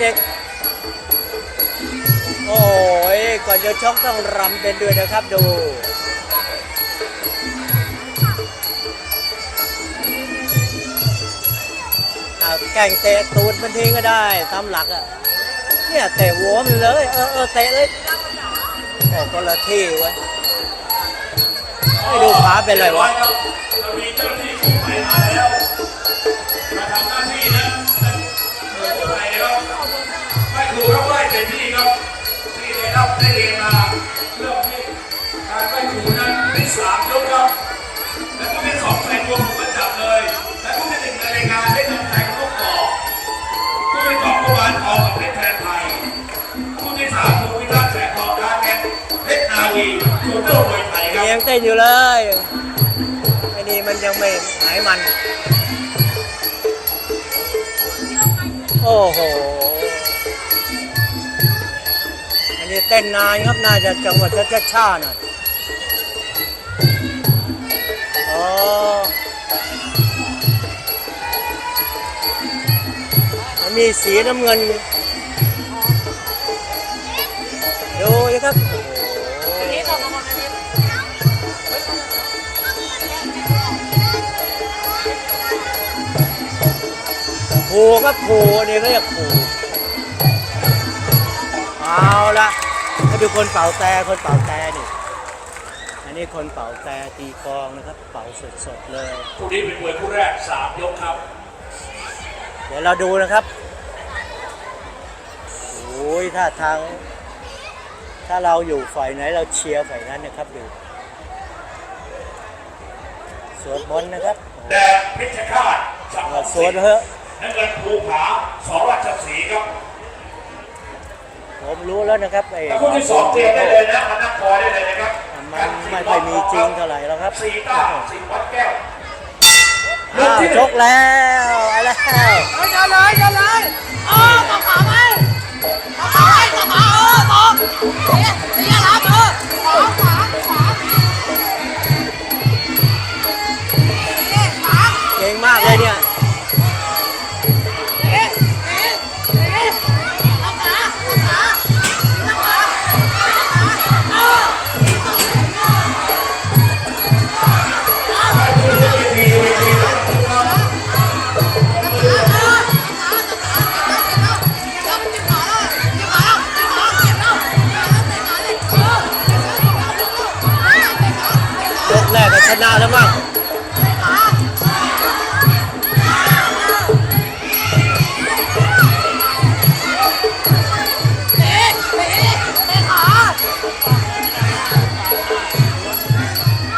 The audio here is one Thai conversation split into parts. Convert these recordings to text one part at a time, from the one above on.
เด็กๆ โอ้ยก่อนจะชกต้องรำเป็นด้วยนะครับดูแก่งเตะตูดมันทิ้งก็ได้ตามหลักอะ เนี่ยเตะหัวมันเลย เออเออเตะเลยโอ้คนละที่เว้ยไม่ดูขาเป็นไรวะครับเรามีเจ้าหน้าที่กู้ภัยมาแล้วมาทำหน้าที่นะ ไม่ถูกครับไม่เต็มที่ครับที่ได้รับได้เรียนมาเรื่องที่การไม่ถูกนั้นเป็นสามยกครับแล้วก็เป็นสองแสนยกผมก็จับเลย แล้วก็เป็นหนึ่งในรายงานให้ทำแทงลูกต่อผู้ที่สองเมื่อวานทองกับเพชรแทนไทยผู้ที่สามภูมิทัศน์แสงทองการแกนเพชรนาวีจูโน่มวยไทยครับยังเต้นอยู่เลยไอ้นี่มันยังไม่หายมัน โอ้โห เต้นนานครับน่าจะจังหวัดชัดชาหน่อยอ๋อมันมีสีน้ำเงิน ดูนะครับโอ้โหผูครับผูนี่เขาเรียกผูเให้ดูคนเป่าแต่คนเป่าแต่นี่อันนี้คนเป่าแต่ตีกลองนะครับ เป่าสดๆเลยคู่นี้เป็นมวยคู่แรกสามยกครับ เดี๋ยวเราดูนะครับโอ้ยถ้าทาง ถ้าเราอยู่ฝ่ายไหนเราเชียร์ฝ่ายนั้นนะครับดูสวดมนต์นะครับแดงเพชรฆาตสังเออหสวดเถอะน้ำเงินภูผาสองราชสีห์ครับ ผมรู้แล้วนะครับไอ้แล้วคู่ที่สองเตรียมได้เลยนะมานั่งคอยได้เลยนะครับมันไม่ค่อยมีจริงเท่าไหร่แล้วครับสีต้าสีวัดแก้วอ้าวชกแล้ว ชนะแล้วมั้ง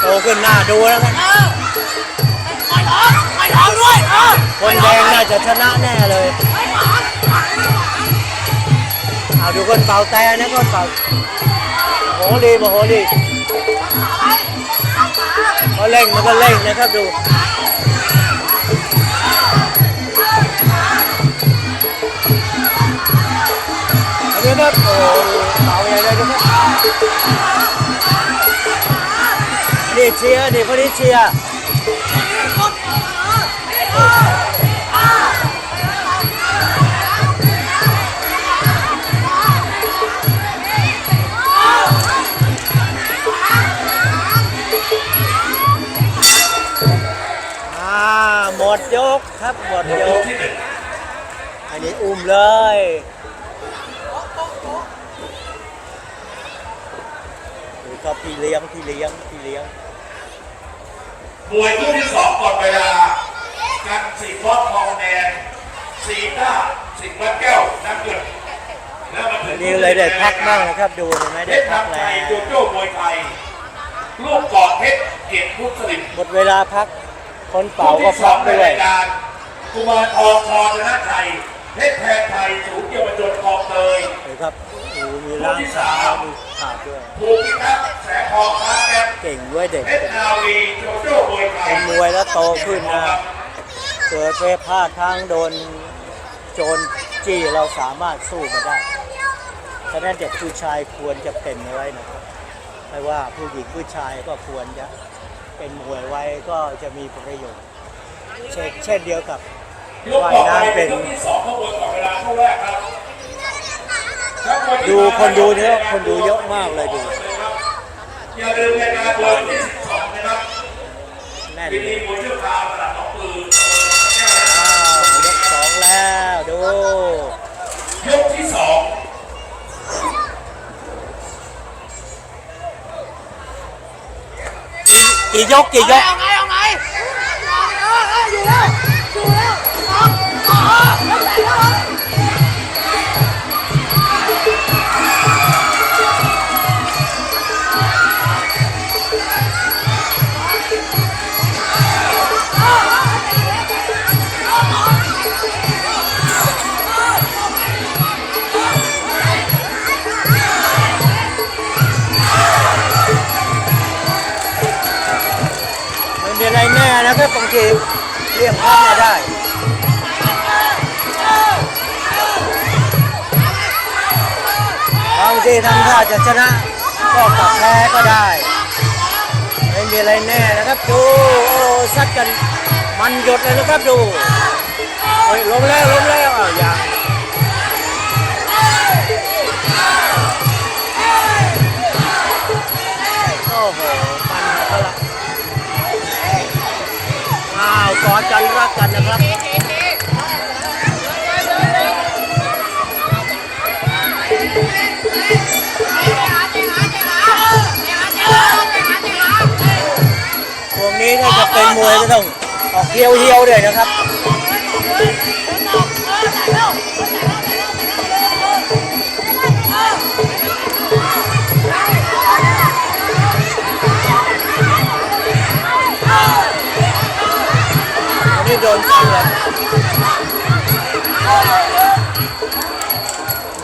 โตขึ้นหน้าดูแล้วกันคนแดงน่าจะชนะแน่เลย เอาดูคนเป่าแต่นะคนเป่าโหดีโอ้โหดี เร่งมันก็เร่งนะครับดูอันนี้นะโอ้เอาใหญ่เลยนะครับนี่เชียร์นี่คนนี้เชียร์ ดยกครับหมดยก อันนี้อุ้มเลยดูก็พี่เลี้ยงพี่เลี้ยงพี่เลี้ยง มวยคู่ที่สองก่อนเวลา กันสีฟอสทองแดงสีต้าสีวัดแก้วน้ำเงินแล้วมาถึอังนนี้เลยได้พักบ้างนะครับดูเห็นไหมเพได้ชรพักนำไทแล้ยวโยโย่มวยไทย ลูกกอดเพชรเกียรติพุทธสลิมหมดเวลาพัก คนเป่าคู่ก็ที่สพัอกงในด้วยรายการกุมารทองทองชนะไทยเพชรแพรไทยสูงเยาวชนคลองเตย เห็นครับโอ้โหมีร่างสาวมีขาดด้วย ภูมิทัศน์แสงทองฟ้าแก้วเก่งด้วยเด็กเพชรนาวีโยโย่มวยไทยเป็นมวยแล้วโตขึ้นนะเกิดไปพลาดทางโดนโจรจี้เราสามารถสู้มาได้ฉะนั้นเด็กผู้ชายควรจะเป็นเอาไว้นะครับไม่ว่าผู้หญิงผู้ชายก็ควรจะ เป็นมวยไว้ก็จะมีประโยชน์เช่นเดียวกับว่ายน้ำเป็น ดูคนดูเยอะคนดูเยอะมากเลยดูอย่าลืมในการเปิดที่12นะครับแน่นปีนี้มวยชื่อพาวตลาดหนองปืนอ้าวยกสองแล้วดู ยกที่สอง chị vô chị vô ông này ông này น่นะครับบางทีเรียกพักมาได้บางทีทำท่าจะชนะก็กลับแพ้ก็ได้ ไม่มีอะไรแน่นะครับดูโอ้ซัดกันมันหยดเลยนะครับดูโอ้ยลงแล้วลงแล้วอ้าวยัง รักกันนะครับพวกนี้ถ้าจะเป็นมวยก็ต้องออกเฮียวเฮียวๆเลยนะครับ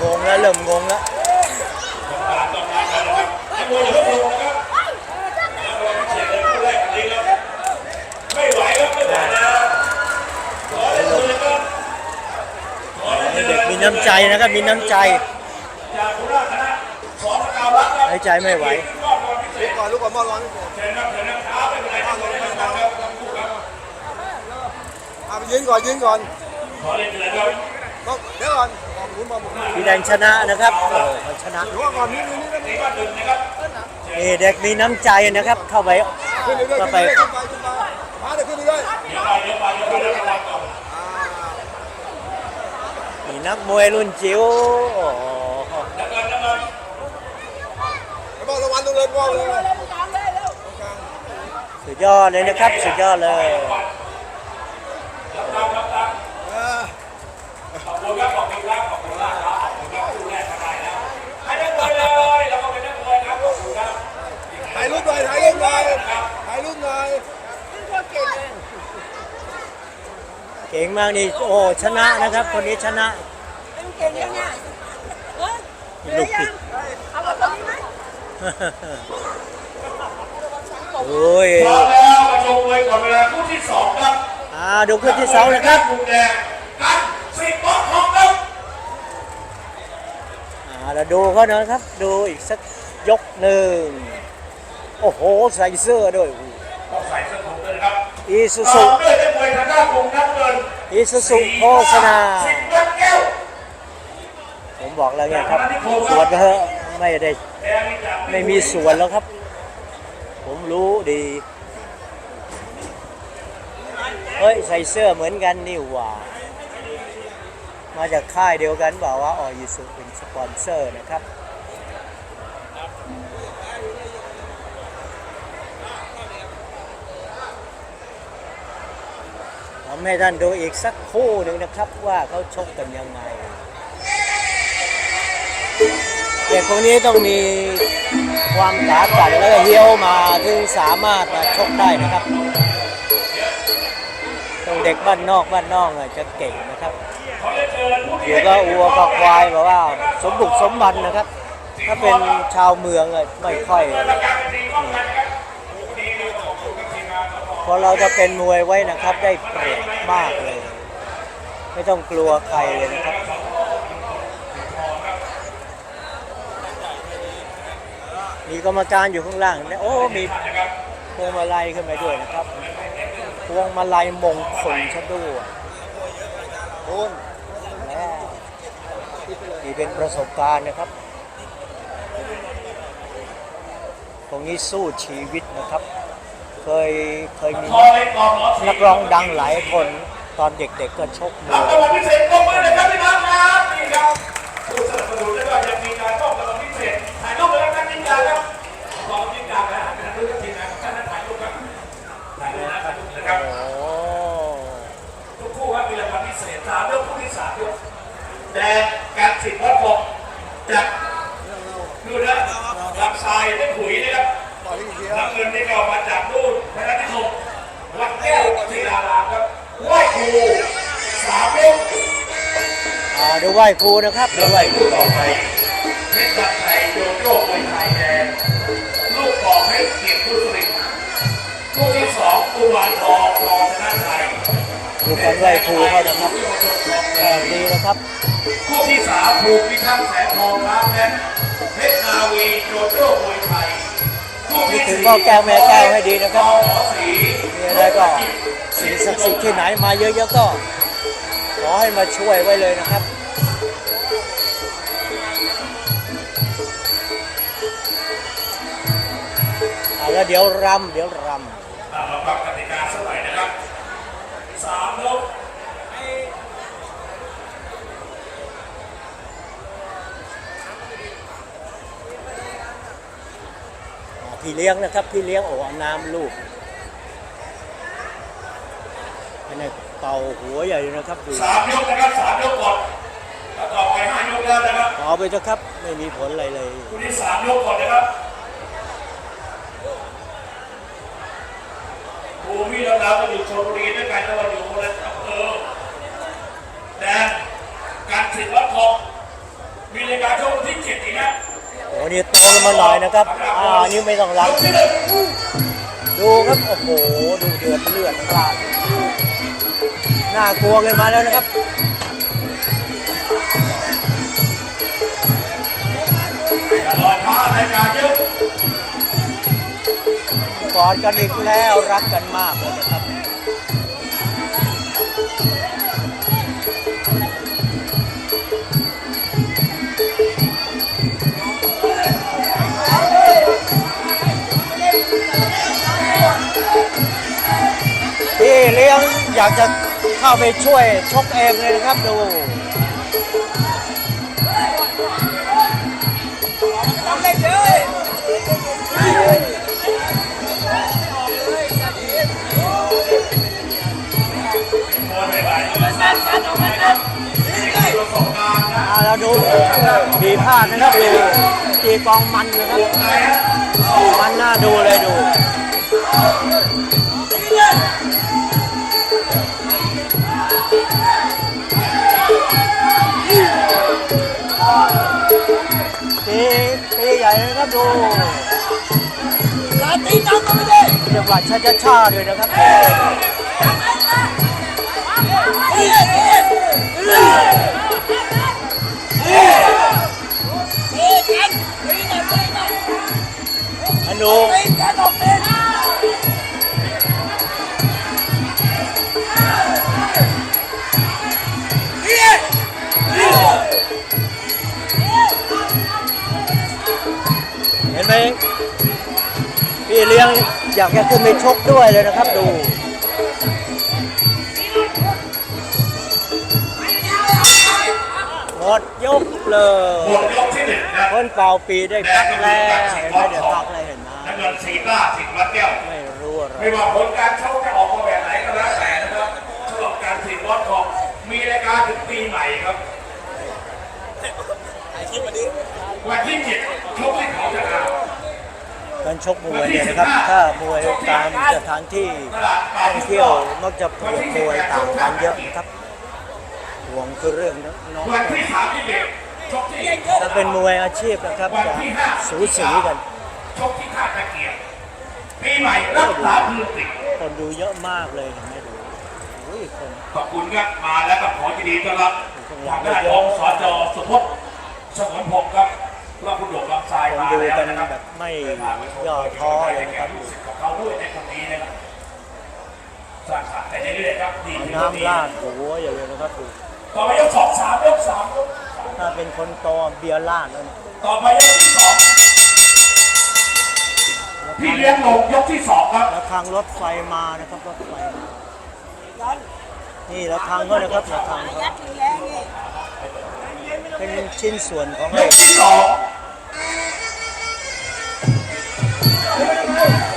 งงแล้วเริ่มงงแล้วการต้องการกันะครับให้มวยอย่าเพิ่งลงนะครับแล้วเราเฉียดเลยคู่แรกกันนี้ครับไม่ไหวครับไม่ไหวแล้วขอเล่นเลยครับขอเล่นเลยเด็กมีน้ำใจนะครับ มีน้ำใจหายใจไม่ไหวเศษก่อนลูกก่อนมอร้อนเชิญครับเชิญนะครับ ยืนก่อนยืนก่อนขอเล่นเลยครับต้องเดี๋ยวก่อนมองหมุนมองหมุนพี่แดงชนะนะครับโอ้มันชนะหรือว่าก่อนนี่นี่นี่นี่ก็หนึ่งนะครับนี่เด็กมีน้ำใจนะครับ เข้าไปขึ้นเรื่อยๆเข้าขึ้นไปเรื่อยๆขึ้นไปขึ้นไปมาเดี๋ยวขึ้นเรื่อยเดี๋ยวไปเดี๋ยวไปเดี๋ยวไปแล้วระวังก่อนมีนักมวยรุ่นจิ๋วโอ้โหแล้วกันแล้วกันๆแล้วบอกรางวัลตรงเลยบอกเลยสุดยอดเลยนะครับ สุดยอดเลย หน่อยถ่ายรูปหน่อยถ่ายรูปหน่อยเก่งมากนี่ โอ้ชนะนะครับ คนนี้ชนะลูกผิดโอ้ยพร้อมแล้วมาชมมวยก่อนเวลาคู่ที่สองครับ อ่า ดูคู่ที่สองนะครับมุมแดงกันสิบป๊อกทองครับอ่าเราดูเขาหน่อยครับ ดูอีกสักยกหนึ่ง โอ้โห ใส่เสื้อด้วยต้องใส่เสื้อผมด้วยนะครับอีซูต่ซุอด้วยนักมวยทางด้านมุมน้ำเงินอีซูซุโฆษณาสิบวัดแก้วผมบอกแล้วไงครับ สวนไปเถอะไม่ได้แดงนี่จากไม่มีสวนแล้วครับ ผมรู้ดี เฮ้ย ใส่เสื้อเหมือนกันนี่หว่า มาจากค่ายเดียวกันบอกว่าออยูสุเป็นสปอนเซอร์นะครับ ทำให้ท่านดูอีกสักคู่หนึ่งนะครับว่าเขาชกกันยังไงเด็กพวกนี้ต้องมีความขากันแล้วก็เฮี้ยวมาถึงสามารถมาชกได้นะครับต้องเด็กบ้านนอกบ้านนอกอะจะเก่งนะครับเรียนเชิญผู้ที่อยู่ก็อัวก็ควายแบบว่า สมบุกสมบันนะครับ ถ้าเป็นชาวเมืองอะไม่ค่อย พอเราจะเป็นมวยไว้นะครับ ได้เปรียบมากเลย ไม่ต้องกลัวใครเลยนะครับมีกรรมการอยู่ข้างล่างนะโอ้มีพวงมาลัยขึ้นไปด้วยนะครับพวงมาลัยมงคลชัดด้วยโอนนี่เป็นประสบการณ์นะครับ ตรงนี้สู้ชีวิตนะครับ เคยเคยมีพอเลยกองหมอสีนักร้องดังหลายคนตอนเด็กๆก็ชกมรับวยรางวัลพิเศษปรบมือเลยครับพี่น้องครับนี่ครับผู้สนับสนุนแล้วก็ยังมีการมอบรางวัลพิเศษถ่ายรูปเลยครับท่านนิการครับขอบคุณนิการนะถ่ายรูปกับทีมงานท่านนั้นถ่ายรูปครับถ่ายรูปนะถ่ายรูปนะครับโอ้ทุกคู่ครับมีรางวัลพิเศษสามยกคู่ที่สามยกแดงการสิทธิ์วัดบอกจากดูนะลำทรายไม่ขุยนะครับต่อที่อีกทีครัน้ำบเงินนี่ก็มาจากนู่นพระนิคมวัดแก้วศิลารามครับไหว้ครู สามยกอ่าดูไหว้ครูนะครับดูไหว้ครูคู่ต่อไปเพชรบัตรไทยโยโย่มวยไทยแดงลูกบอกให้เกียรติผู้สริคู่ที่สองกุมารทองรองชนะไทยดูการไหว้ครูเขานะครับแปลกดีนะครับคู่ที่สามภูมิพิทักษ์แสงทองร้านแพทเพชรนาวีโจโจ้มวยไทยคู่ที่ถึงสี่พ่อแก้วแม่แก้วให้ดีนะครับหมอสีมีอะไรก็ สิ่งศักดิ์สิทธิ์ที่ไหนมาเยอะๆก็ขอให้มาช่วยไว้เลยนะครับอ่าแล้วเดี๋ยวรำเดี๋ยวรอะมาฟังกติกาสักหน่อยนะครับสามยกำอ่าพี่เลี้ยงนะครับ พี่เลี้ยงโอ้เอาน้ำลูก ให้ในเป่าหัวใหญ่เลยนะครับดูสามยกนะครับสามยกก่อนแล้วต่อไปห้ายกแล้วนะครับเอาไปเถอะครับไม่มีผลอะไรเลยคู่ที่สามยกก่อนนะครับภูมิลำดาวก็อยู่ชลบุรีด้วยกันแต่ว่าอยู่คนละอำเภอแต่การสิทธิ์วัดทองมีรายการชกวันที่เจ็ดอีกนะโอ้นี่โตขึ้นมาหน่อยนะครับอ่านี่ไม่ต้องยรักที่หนึ่งดูครับโอ้โหดูเดือดเลือดพลาด น่ากลัวกันมาแล้วนะครับกอะกอดกันอีกแล้วรักกันมากเลยนะครับ อยากจะเข้าไปช่วยชกเองเลยนะครับดูโดนไปหลยคนนะครับมีประสบการณ์นะอ่าเราดูดีพลาดนะครับดูตีกองมันนะครับมันน่าดูเลยดู ตีตีใหญ่เลยครับดูลาตีน้ำก็ไม่ได้จังหวะช้าชาๆด้วยนะครับเฮ้ยเฮ้ยเฮ้ยเฮ้ยเฮ้ยกันตีหน่อยตีหน่อยอันดู พี่เลี้ยงอยากจะขึ้นไปชกด้วยเลยนะครับดูหมดยกเลหมยดยกที่หนึ่งนะคนเป่าปีได้พักแล้วเห็นไหมเดี๋ยวพักเลยเห็นไหมนักเงินสีต้าสิงห์วัดแก้วไม่รู้อะไรไม่ว่าผลการชกจะออกมาแบบไหนก็แล้วแต่นะครับสำหรับการสิงห์วัดทองมีรายการถึงปีใหม่ครับวันที่เจ็ดชกที่เขาชนะ การชกมวยเนี่ยนะครับ ถ้ามวยตามสถานที่ตลาดปาท่องเที่ยวมักจะเปรียบมวยต่างกันเยอะนะครับห่วงคือเรื่องน้องวันที่สามที่เด็กชกที่ถ้าเป็นมวยอาชีพนะครับจะสูสีกันชกที่ท่าตะเกียบปีใหม่รักษาพื้นติดคนดูเยอะมากเลยเห็นไหมดูโอ้ยคนขอบคุณครับมาแล้วก็ขอยินดีต้อนรับทางด้านของสจสมพศสมรพงศ์ครับพ ระพุทธหลวงลำทรายคนมาดูแล้วกันนะครับแบบไม่ย่อท้อเลยนะครับลูกศิษย์ของเขาด้วยในคนนี้นะครับสร้างสรรค์ไปเรื่อยๆครับดีเอาขึ้นน้ำดีราดหัวอย่างเดียวนะครับดูต่อไปยกสองสามยกสามยกถ้าเป็นคนโตเบียร์ราดแล้วเนี่ยต่อไปยกที่สองพี่เลี้ยงลงยกที่สองครับระฆังรถไฟมานะครับรถไฟมานี่ระฆังก็นะครับระฆังครับเป็นชิ้นส่วนของยกที่สอง ต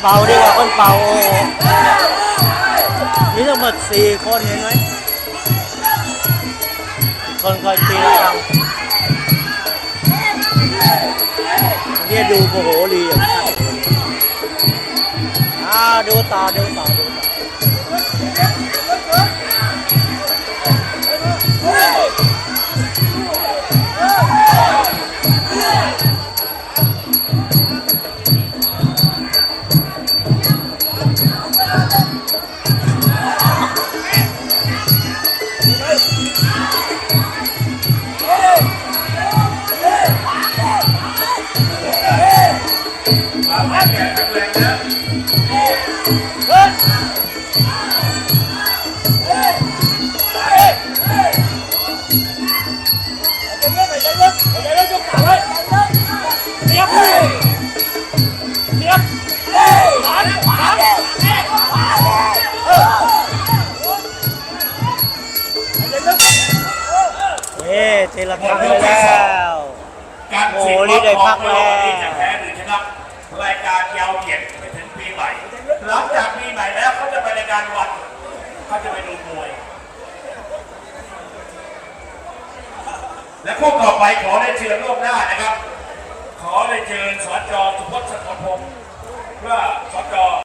เป่าดีกว่าคนเป่าโอ้โหมีทั้งหมดสี่คนเห็นไหมคนคอยตีระฆังเนี่ยดูโอ้โหดีอะดูต่อดูต่อดูต่อ โอ้ชิงโหนี่ได้พักแล้วที่จะแพ้หรือชนะรายการยาวเหยียดไปถึงปีใหม่หลังจากปีใหม่แล้วเขาจะไปรายการวันเขาจะไปดูมวย และคู่ต่อไปขอได้เชิญล่วมหน้านะครับ ขอได้เชิญสจสุพจน์สันพงศ์เพื่อสจ